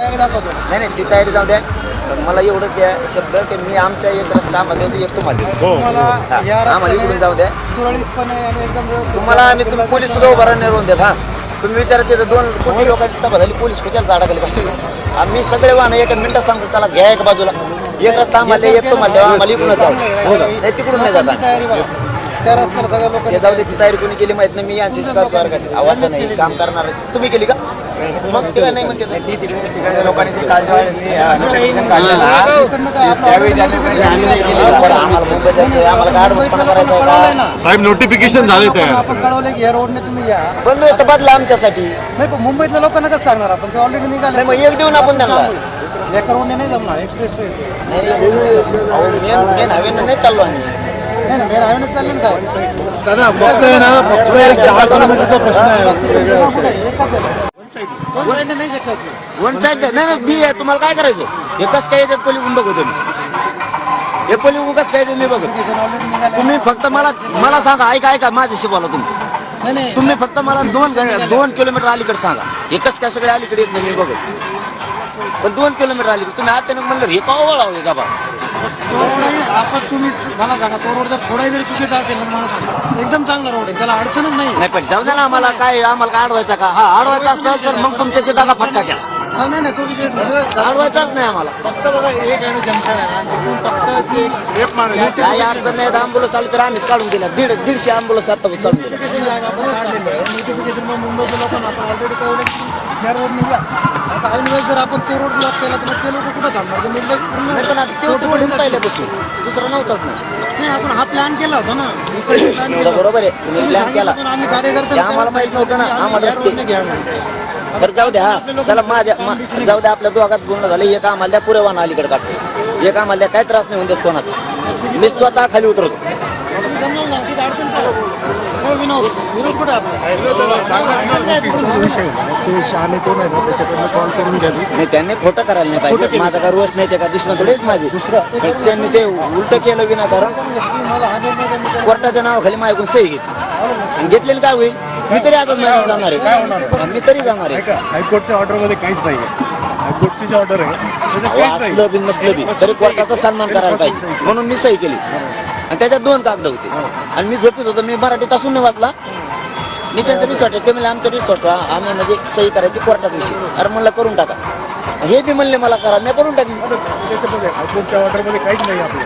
तयारी दाखवतो. नाही नाही ती तयारी जाऊ द्या. पण मला एवढंच द्या शब्द की मी आमच्या एक रस्ता मध्ये होतो एक तुम्हाला देतो. तुम्हाला हा, या आम्हाला इकडून जाऊ द्या. सुरळीतपणे आणि एकदम व्यवस्थित तुम्हाला आम्ही तुम्ही पोलीस सुद्धा उभा राहून देत हा. तुम्ही विचारत तिथं दोन कोटी लोकांची सभा झाली पोलीस कुठल्या झाडाखाली बसले. आम्ही सगळे वाहन एका मिनिटात सांगतो चला घ्या एक बाजूला. एक रस्ता आम्हाला द्या, एक तुम्हाला द्या, आम्हाला इकडून जाऊ. नाही? तिकडून नाही जात. आम्ही. तयारी बघा. त्या रस्त्याला सगळ्या जाऊ दे ती तयारी कोणी केली माहीत नाही मी यांची शिकायत वर्गात आवाज नाही काम करणार. तुम्ही केली का मग ते काय नाही म्हणते ती तिकडे लोकांनी ती काळजी वाढली, हा, notification काढलेलं, हा. त्यावेळी ज्यांनी म्हणजे आम्ही नाही केली. सर आम्हाला मुंबईत जायचं आहे, आम्हाला गाड पण करायचं आहे का साहेब नोटिफिकेशन झाले तयार आपण कळवले की या रोडने तुम्ही या बंदोबस्त बदला आमच्यासाठी नाही पण मुंबईतल्या लोकांना कसं सांगणार आपण ते ऑलरेडी निघाले नाही मग एक देऊन आपण त्यांना एका रोडने नाही जमणार एक्सप्रेस वे मेन हवेनं नाही चाललो आम्ही दादा फक्त आहे ना फक्त एक दहा किलोमीटरचा प्रश्न आहे. वन साईड नाही बी आहे तुम्हाला काय करायचं? एकच काय येतात पली बघतो मी हे पली उगाच काय मी बघतो तुम्ही फक्त मला मला सांगा ऐका ऐका माझ्याशी बोला तुम्ही. तुम्ही फक्त मला दोन दोन किलोमीटर अलीकडे सांगा. एकच काय सगळे अलीकडे येत नाही मी बघत पण दोन किलोमीटर अलीकडे तुम्ही अचानक म्हणलं हे का ओळाव हे का बा? तो रोड आहे, आपण तुम्ही मला सांगा तो रोड जर थोडाही जरी चुकीचा असेल ना मला सांगा. एकदम चांगला रोड आहे. त्याला अडचणच नाही नाही पण जाऊ द्या ना आम्हाला काय आम्हाला काय अडवायचा का? हा अडवायचा असतं तर मग तुमच्याशी दागा फटका घ्या. हा, नाही नाही तो विषय नाही. अडवायचाच नाही आम्हाला. फक्त बघा एक आहे जंक्शन आहे ना तिथून फक्त ते लेफ्ट मारायचं काही अडचण नाही अँबुलन्स आली तर आम्हीच काढून दिल्या. दीड दीडशे अँबुलन्स आता काढून दिल्या. नोटिफिकेशन मुंबईच्या लोकांना आपण ऑलरेडी कळवलं की या रोडने या आता ऐन वेळेस जर आपण तो रोड ब्लॉक केला तर मग ते लोक कुठं थांबणार? ते मुंबई नाही पण आता रोड पहिल्यापासून दुसरा नव्हताच ना. नाही आपण हा प्लॅन केला होता ना. इकडे plan केला. बरोबर आहे. तुम्ही प्लॅन केला. पण आम्ही कार्यकर्ते आम्हाला माहीत नव्हतं ना. आम्हाला या रस्ते रोडने घ्या म्हणून. बरं जाऊ द्या. हा चला माझ्या मा- जाऊ द्या आपल्या दोघात बोलणं झालं. एक आम्हाला द्या पुरे वाहन अलीकडे काढतो. एक आम्हाला द्या काय त्रास नाही होऊन देत कोणाचा. मी स्वतः खाली उतरतो जमलं ना, तिथं अडचण काय? हो, विनोद विनोद कुठे आपला? ते शहाणे कोण आहे ना त्याच्याकडनं कॉल करून घ्यावी नाही त्यांनी खोटं करायला नाही पाहिजे. माझा का रोज नाही ते का दुश्मन थोडेच माझे. त्यांनी ते उलट केलं विनाकारण हा कोर्टाच्या नावाखाली माझ्याकडून सही घेतली. आणि घेतलेली काय होईल? मी तरी आजच मैदान जाणार आहे. मी तरी जाणार आहे. हायकोर्टच्या ऑर्डरमध्ये काहीच नाही हायकोर्टची जी ऑर्डर आहे तरी कोर्टाचा सन्मान करायला पाहिजे. म्हणून मी सही केली. आणि त्याच्यात दोन कागद होते. आणि मी झोपीत होतो मी मराठीत असून नाही वाचला. मी त्यांचा रिसॉर्ट आहे ते म्हणले आमचा रिसॉर्ट आम्ही म्हणजे सही करायची कोर्टाचा विषय. अरे म्हणलं करून टाका. हे बी म्हणले मला करा मी करून टाकली ऑर्डरमध्ये काहीच नाही आपलं.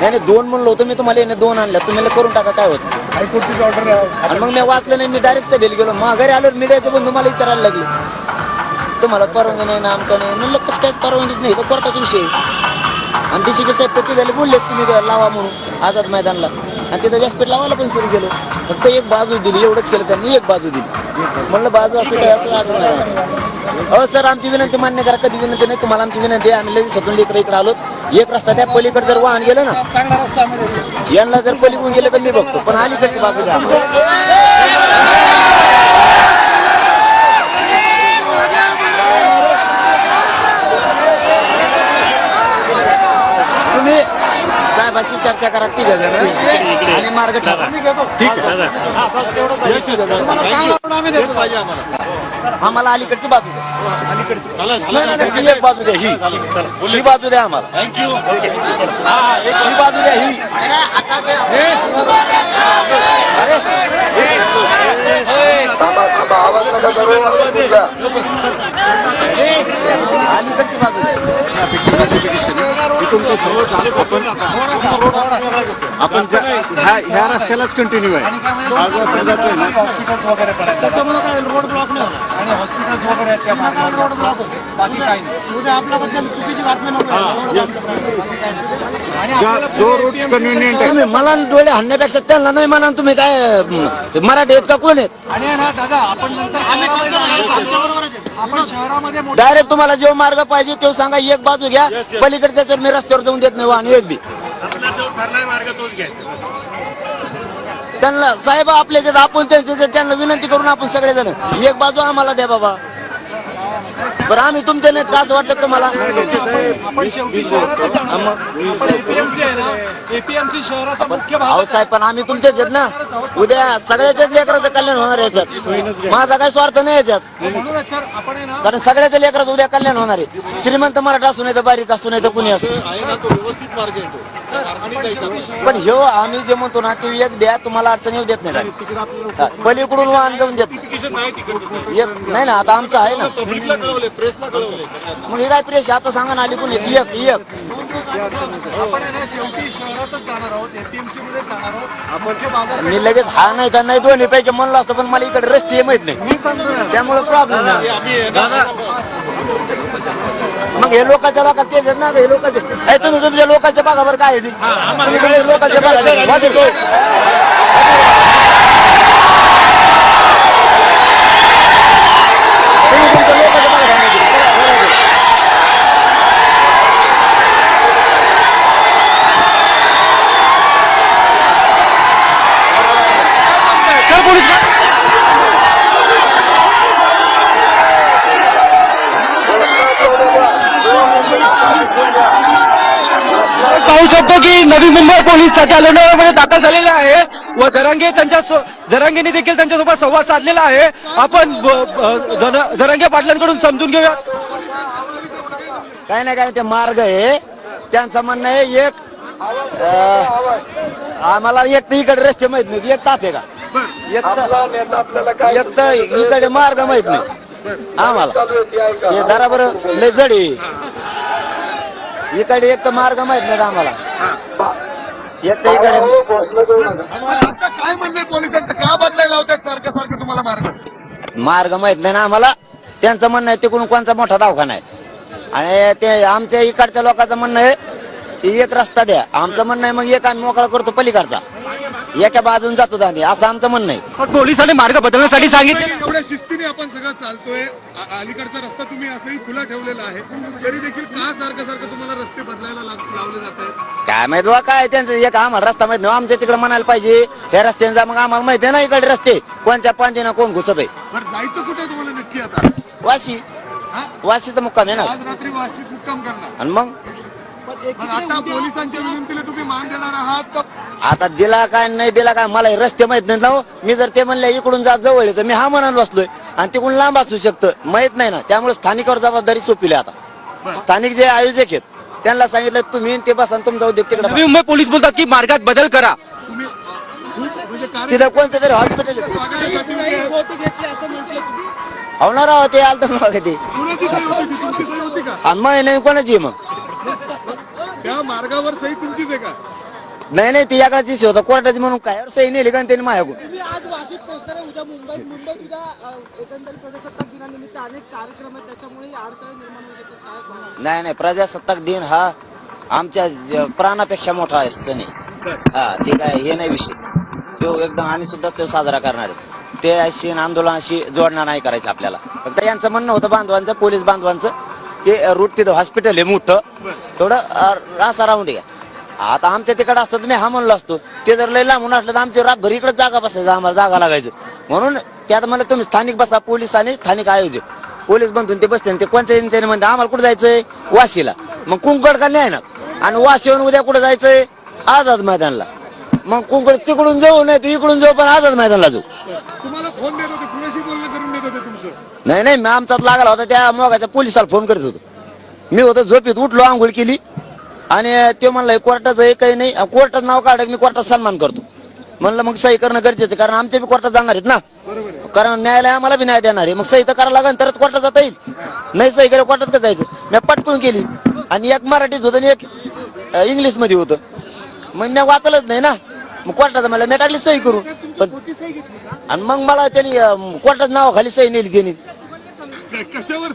नाही नाही, दोन म्हणलं होतं मी तुम्हाला याने दोन आणल्या. तुम्ही म्हणले करून टाका काय होत हायकोर्टची ऑर्डर आणि मग मी वाचलं नाही मी डायरेक्ट सभेला गेलो. मग घरी आलो मीडियाचे बंधू मला विचारायला लागले. तुम्हाला परवानगी नाही ना आमचं नाही. म्हणलं कसं काहीच परवानगीच नाही? तो कोर्टाचा विषय आहे. आणि डीसीपी साहेब तर तिथे बोलले तुम्ही लावा म्हणून आझाद मैदानला आणि तिथं व्यासपीठ लावायला पण सुरू केलं फक्त एक बाजू दिली एवढंच केलं त्यांनी एक बाजू दिली म्हणलं बाजू असं काय असं आझाद मैदान असं. हो सर आमची विनंती मान्य करा कधी विनंती नाही तुम्हाला आमची विनंती आहे आम्ही लगेच स्वतंत्र इकडे इकडे आलो एक रस्ता त्या पलीकडे जर वाहन गेलं ना. यांना जर पलीकडून गेलं तर मी बघतो पण अलीकडची बाजू द्या तुम्ही साहेबाशी चर्चा करा तिघ जण. आणि मार्ग ठरवा ठीक आहे तुम्हाला चांगला रोड आम्ही देतो. पाहिजे आम्हाला. आम्हाला अलीकडची बाजू द्या. ही एक बाजू द्या ही. ही बाजू द्या आम्हाला. ही बाजू द्या ही. अलीकडची बाजू द्या. आपण आपण ज्या- ह्या ह्या रस्त्यालाच कंटिन्यू आहे. हा जो जातोय ना? त्याच्यामुळे काय रोड ब्लॉक नाही होणार आणि हॉस्पिटल्स वगैरे आहेत त्या रोड ब्लॉक होते बाकी काही नाही. उद्या आपल्याबद्दल चुकीची बातमी नको. आणि आपल्याला जो रूट कन्व्हिनियंट आहे. तुम्ही मला डोळे हाणण्यापेक्षा त्यांना नाही म्हणा तुम्ही काय मराठी आहेत का कोण आहेत? आणि आहे ना दादा आपण नंतर शहरामध्ये. आपण शहरामध्ये मोठे डायरेक्ट तुम्हाला जो मार्ग पाहिजे तो सांगा एक बाजू घ्या. पलीकडे त्याच्यावर मी रस्त्यावर जाऊन देत नाही वाहन एक बी. त्यांना साहेब आपले जे आपण त्यांचे जे त्यांना विनंती करून आपण सगळेजण एक बाजू आम्हाला द्या बाबा. बरं आम्ही तुमच्या नाहीत का असं वाटतं तुम्हाला? आपण शेवटी शहरातच जाणार. मग आपण एपीएमसी आहे ना? एपीएमसी शहराचा मुख्य भाग अहो साहेब पण आम्ही तुमचेच आहेत ना. उद्या सगळ्याच्याच लेकराचं कल्याण होणार आहे याच्यात माझा काही स्वार्थ नाही याच्यात म्हणूनच सर आपण आहे ना कारण सगळ्याच्या लेकराचं उद्या कल्याण होणार आहे. श्रीमंत मराठा असू नाही तर बारीक असू नाही तर कुणी असू आहे ना तो व्यवस्थित मार्ग येतो त्या मार्गाने जायचं पण ह्यो आम्ही जे म्हणतो ना ते एक द्या तुम्हाला अडचण येऊ देत नाही हा, पलीकडून वाहन जाऊन देत नाही. तिकडचं. एक नाही ना आता आमचं आहे ना. पब्लिकला प्रेसला कळवले. मग हे काय प्रेस आता सांगा ना आली कोणी एक एक. आपण आहे ना शेवटी शहरातच जाणार आहोत एपीएमसी मध्ये जाणार आहोत. मुख्य बाजार मी लगेच हा नाही तर नाही दोन्ही पैकी म्हणलं असतं पण मला इकडे रस्ते माहीत नाही. त्यामुळे प्रॉब्लेम मग हे लोकांच्या भागात तेच आहेत ना हे लोकांचे हे तुम्ही तुमच्या लोकांच्या भागावर काय आहे? ते? तुम्ही तुमच्या लोकांच्या भागात वाजे तो. तुम्ही तुमच्या लोकांच्या भागात सांगा ते. चला, बोला ते. पाहू शकतो की नवी मुंबई पोलीस सध्या लोणावळ्यामध्ये दाखल झालेले आहे व जरांगे त्यांच्या जरांगेने देखील त्यांच्यासोबत संवाद साधलेला आहे. आपण जरांगे पाटलांकडून समजून घेऊया काय नाही काय ते मार्ग आहे. त्यांचं म्हणणं आहे एक आम्हाला एक तर इकडे रस्ते माहीत नाही एक ताप आहे का? एक तर एक तर इकडे मार्ग माहीत नाही. आम्हाला. हे जरा बरं लय जड आहे. इकडे एक तर मार्ग माहीत नाही आम्हाला. इकडे. आता काय म्हणणं पोलिसांचं? का बदलायला लावतात सारखं सारखं तुम्हाला मार्ग? मार्ग माहीत नाही ना आम्हाला. त्यांचं म्हणणं आहे तिकडून कोणचा मोठा दवाखाना आहे? आणि ते आमच्या इकडच्या लोकांचं म्हणणं आहे की एक रस्ता द्या. आमचं म्हणणं आहे मग एक आम्ही मोकळा करतो पलीकडचा. एका बाजून जातो आम्ही असं आमचं म्हणणं आहे. पण पोलिसांनी मार्ग बदलण्यासाठी सांगितले. एवढ्या शिस्तीने आपण सगळं चालतोय. आ- अलीकडचा रस्ता तुम्ही असंही खुला ठेवलेला आहे. तरी देखील का सारखं सारखं तुम्हाला रस्ते बदलायला लाग- लावले जात आहेत? काय माहीत बा काय त्यांचं एक आम्हाला रस्ता माहीत नाही आमच्या तिकडे म्हणायला पाहिजे ह्या रस्त्याने जा मग आम्हाला माहिती आहे ना इकडे रस्ते कोणत्या पांदीनं कोण घुसत आहे. बरं जायचं कुठे तुम्हाला नक्की आता? वाशी. हा? वाशीचा मुक्काम आहे ना? आज रात्री वाशीत मुक्काम करणार. आणि मग? मग आता पोलिसांच्या विनंतीला तुम्ही मान देणार आहात? का आता दिला काय नाही दिला काय मला हे रस्ते माहीत नाही ना हो. मी जर ते म्हणले इकडून जा जवळ आहे तर मी हा म्हणाल बसलोय. आणि तिकडून लांब असू शकतं. माहीत नाही ना. त्यामुळे स्थानिकावर जबाबदारी सोपली आता. स्थानिक जे आयोजक आहेत त्यांना सांगितलं तुम्ही ते बसा आणि तुमचा उद्योग तिकडे नवी मुंबई पोलीस बोलतात की मार्गात बदल करा. तुम्ही अ, खूप म्हणजे कार्य तिथं कोणतं तरी हॉस्पिटल स्वागतासाठी उभे आहेत. होणार आहोत ते आलं तर मग ते. कुणाची सही होती ती? तुमची सही होती का? आणि मग नाही कोणाची मग? मार्गावर सही तुमचीच आहे का? नाही नाही ती एकाची होता कोर्टाची म्हणून काय? सही नेली का त्यांनी माझ्याकडून तुम्ही आज वाशीत पोहोचणार आहे उद्या मुंबईत मुंबईत उद्या अ, एकंदरीत प्रजासत्ताक दिनानिमित्त अनेक कार्यक्रम आहेत त्याच्यामुळे अडथळे निर्माण होऊ शकतात. काय? नाही नाही प्रजासत्ताक दिन हा आमच्या ज- प्राणापेक्षा मोठा आहे सण आहे हा ते काय हे नाही विषय. तो एकदम आम्ही सुद्धा तो साजरा करणार आहे. ते अशी आंदोलनाशी जोडणार नाही करायचं आपल्याला. फक्त यांचं म्हणणं होतं बांधवांचं पोलीस बांधवांचं ते रूट तिथं हॉस्पिटल आहे मोठं. थोडं अ, असा राऊंड आहे आता आमच्या तिकडे असतं तर मी हा म्हणलो असतो ते जर लय लांबून असलं तर आमची रातभर इकडे जागा बसायचं आम्हाला जागा लागायचं. म्हणून त्यात मला तुम्ही स्थानिक बसा पोलीस आणि स्थानिक आयोजक. पोलीस बंधून ते बसते आणि ते कोणत्या त्याने म्हणते आम्हाला कुठे जायचंय? वाशीला. मग कुंकड का नाही ना आणि वाशीहून उद्या कुठे जायचंय? आझाद मैदानला. मग कुंकड तिकडून जाऊ नाही तर इकडून जाऊ पण आझाद मैदानला जाऊ. तुम्हाला फोन देत होते कुणाशी बोलणं करून देत होते तुमचं. नाही नाही मी आमचाच लागला होता त्या मोगाच्या पोलिसाला फोन करत होतो. मी होतो झोपेत उठलो आंघोळ केली. आणि ते म्हणलं कोर्टाचं हे काही नाही. कोर्टाचं नाव काढ मी कोर्टात सन्मान करतो. म्हणलं मग सही करणं गरजेचं कारण आमचे बी कोर्टात जाणार आहेत ना. कारण न्यायालय आम्हाला बी न्याय देणार आहे. मग सही तर करावं लागेल तरच कोर्टात जाता येईल. नाही सही केलं कोर्टात का जायचं? मी पटकून केली. आणि एक मराठीत होतं आणि एक इंग्लिशमध्ये होतं. मग मी वाचलंच नाही ना. मग कोर्टाचं म्हणलं मी टाकली सही करू पण आणि मग मला त्यांनी कोर्टाचं नाव खाली सही नेली त्यांनी कशावर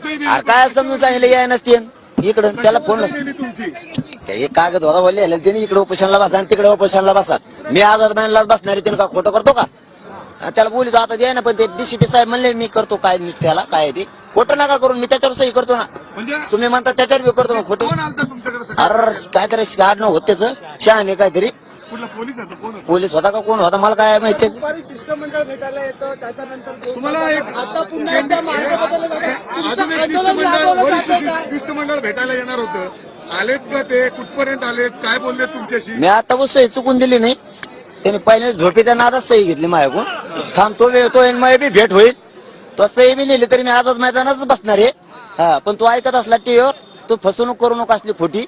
काय समजून सांगितलं याय नसते. इकडं त्याला फोन एक कागद होता बोलले त्याने इकडे उपोषणला बसा आणि तिकडे उपोषणला बसा. मी आझाद बसणार आहे, त्यानं का खोटं करतो का? आणि त्याला बोलितो आता द्याय ना पण ते डीसीपी साहेब म्हणले मी करतो काय मी त्याला काय ते? खोटं नका करून मी त्याच्यावर सही करतो ना. म्हणजे? तुम्ही म्हणता त्याच्यावर बी करतो मग खोटं? अरे काहीतरी आडणं होत त्याचं शहाणे काहीतरी. कुठला पोलीस आहे तो? कोण होता? पोलीस होता का कोण होता? मला काय माहिती. दुपारी शिष्टमंडळ भेटायला येतं त्याच्यानंतर ते- तुम्हाला एक आता पुन्हा एकदा मार्ग बदलला जातो. तुमचं अजून एक आंदोलन शिष्टमंडळ राबवलं वरिष्ठ जातं का? शिष्ट- शिष्टमंडळ भेटायला येणार होतं. आलेत का ते? कुठपर्यंत आलेत? काय बोलले तुमच्याशी? मी आता व सही चुकून दिली नाही. त्याने पहिले झोपेच्या नादात सही घेतली माझ्याकडून. थांबतो वेळ तो माझी बी भेट होईल. तो सही बी नेली तरी मी आझाद मैदानातच बसणार आहे. हा पण तू ऐकत असला टीव्हीवर तू फसवणूक करू नको असली खोटी.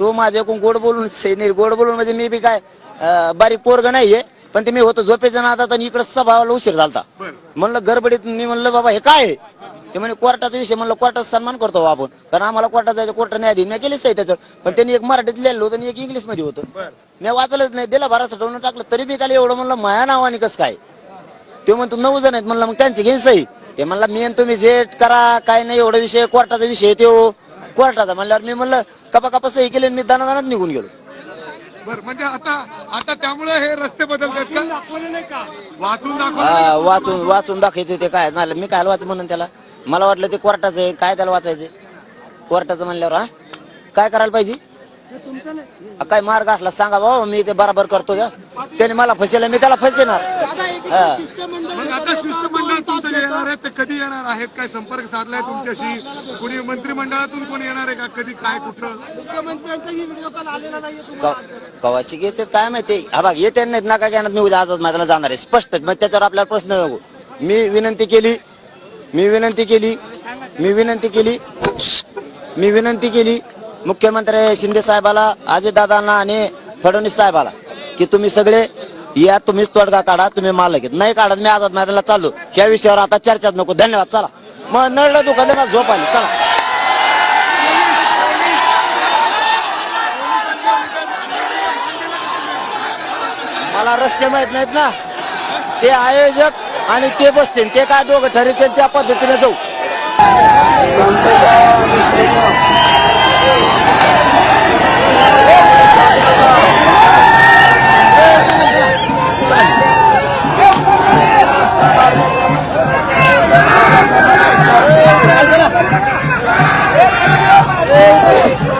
तू माझ्याकडून गोड बोलून नाही गोड बोलून म्हणजे मी बी काय अं, बारीक पोरग नाहीये पण ते मी होतो झोपेच्या नादात आणि इकडे सभाला उशीर झालता बरं. म्हणलं गडबडीत मी म्हणलं बाबा हे काय आहे? ते म्हणे कोर्टाचा विषय. म्हणलं कोर्टाचा सन्मान करतो बा आपण. कारण आम्हाला कोर्टात जायचं कोर्टाने आधी मी केलीच आहे त्याच्यावर पण त्यांनी एक मराठीत लिहिलं होतं आणि एक इंग्लिशमध्ये होतं. बरं. मी वाचलंच नाही. दिला भरा ठेवून टाकलं. तरी मी त्याला एवढं म्हणलं माया नावाने कसं काय? ते म्हणतो नऊ जण आहेत. म्हणलं मग त्यांची घेईन सही. ते म्हणला मी आणि तुम्ही झेट करा काय नाही एवढा विषय कोर्टाचा विषय तो. कोर्टाचा म्हणल्यावर मी म्हणलं कपा कपा सही केली मी दानादानात निघून गेलो. बरं म्हणजे आता आता त्यामुळे हे रस्ते बदलतात का? वाचून दाखवा हा, वाचून वाचून दाखवते ते काय मला मी काय वाच म्हणून त्याला? मला वाटलं ते कोर्टाचं आहे काय त्याला वाचायचं कोर्टाचं म्हणल्यावर हा? काय करायला पाहिजे? हा, काय मार्ग असला सांगा बाबा मी ते बराबर करतो का? त्याने मला फसेल मी त्याला फसेणार हा. मग आता शिष्टमंडळ तुमचं जे येणार आहे ते कधी येणार आहेत? काय संपर्क साधलाय तुमच्याशी? कुणी मंत्रिमंडळातून कोणी येणार आहे का? कधी काय कुठं? मुख्यमंत्र्यांचाही व्हिडिओ कॉल आलेला नाहीये तुम्हाला. कवाशी घेते काय माहिती? हा बघ येते नाहीत नका घेणार मी उद्या आजच माझ्याला जाणार आहे. स्पष्ट मग त्याच्यावर आपल्याला प्रश्न नको. मी विनंती केली मी विनंती केली मी विनंती केली मी विनंती केली मुख्यमंत्री शिंदे साहेबाला अजितदादांना आणि फडणवीस साहेबाला की तुम्ही सगळे या तुम्हीच तोडगा काढा तुम्ही मालक आहेत. नाही काढत मी आझाद मैदानाला चाललो. या विषयावर आता चर्चाच नको. धन्यवाद. चला. मग नळलं दुकान मला झोप आली. चला. मला रस्ते माहीत नाहीत ना. ते आयोजक आणि ते बसतील. ते काय दोघं ठरवतील त्या पद्धतीने जाऊ. Hey!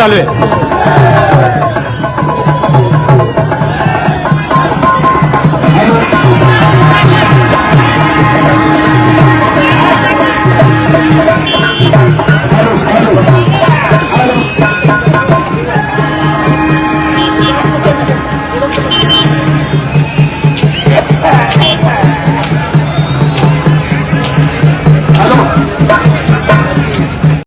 चालू आहे.